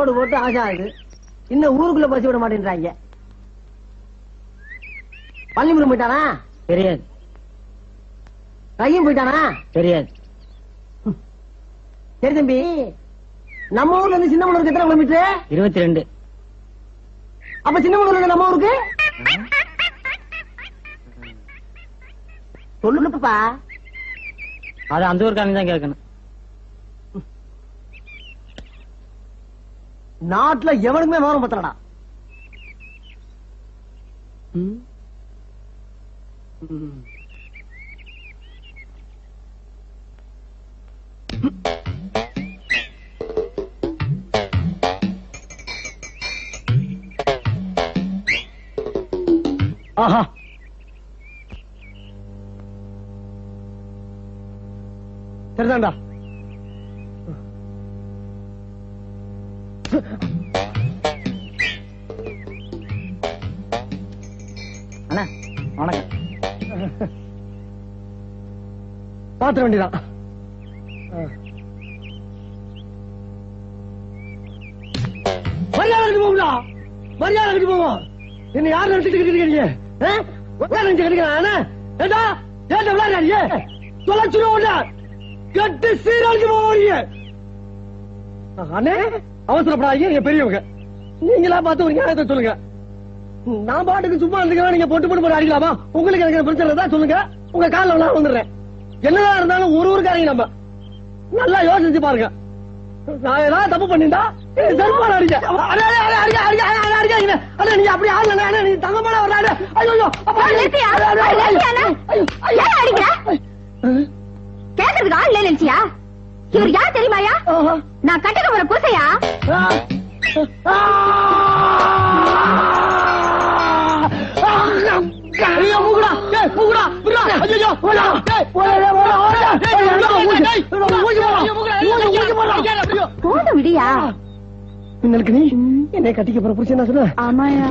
போட்டு போட்டு ஆகாது. இன்னும் ஊருக்குள்ள பசி விட மாட்டேன்றாங்க. பள்ளிமுறை போயிட்டானா? தெரியாது. கையும் போயிட்டானா? தெரியாது. சரி தம்பி நம்ம ஊர்ல இருந்து சின்னமனூருக்கு எத்தனை கிலோமீட்டர்? இருபத்தி ரெண்டு அப்ப சின்னமனூர்ல இருந்து நம்ம ஊருக்கு? சொல்லுப்பா. அது அந்த ஊருக்காரங்க தான் கேட்கணும். நாட்டுல எவனுக்குமே விவரம் பத்தலடா. ஆஹா. தெரிதாண்டா அண்ணா வணக்கம். பாத்திர வேண்டிதான். மரியாதை கட்டி போகுங்களா மரியாதை கட்டி போவோம். என்ன யார் நினைச்சிட்டு இருக்கிறீங்க நினைச்சு கிடைக்கிறான் ஏண்டா? ஏண்டா விளையாடுறியே தொலைச்சிருவோம் கட்டு சீரழிச்சு போவீங்க அண்ணே அவசரப்படாதீங்க நீங்க பெரியவங்க. நீங்களா பார்த்து ஒரு நியாயத்தை சொல்லுங்க. நான் பாட்டுக்கு சும்மா இருந்துக்கிறேன் நீங்க பொட்டு பொட்டு போட்டு அடிக்கலாமா? உங்களுக்கு எனக்கு பிரச்சனை தான் சொல்லுங்க. உங்க காலில் நான் வந்துடுறேன். என்னதான் இருந்தாலும் ஒரு ஊருக்காரங்க நம்ம. நல்லா யோசிச்சு பாருங்க. நான் ஏதாவது தப்பு பண்ணிட்டா செருப்பால அடிக்க அடே, அடே, அடே, அடிக்க, அடிக்க, அடே, அடிக்காதீங்க. அடே, நீங்க அப்படி ஆடல அண்ணே, நீ தங்கமான ஆளு. ஐயோ. கேக்குறதுக்கு ஆள் இல்ல நினைச்சியா? இவர் யார் தெரியுமாயா. நான் கட்டுக்க போற பூசையா. போதும் விடியா. என்னை கட்டிக்க போற புருஷன் என்ன சொன்ன? ஆமாயா.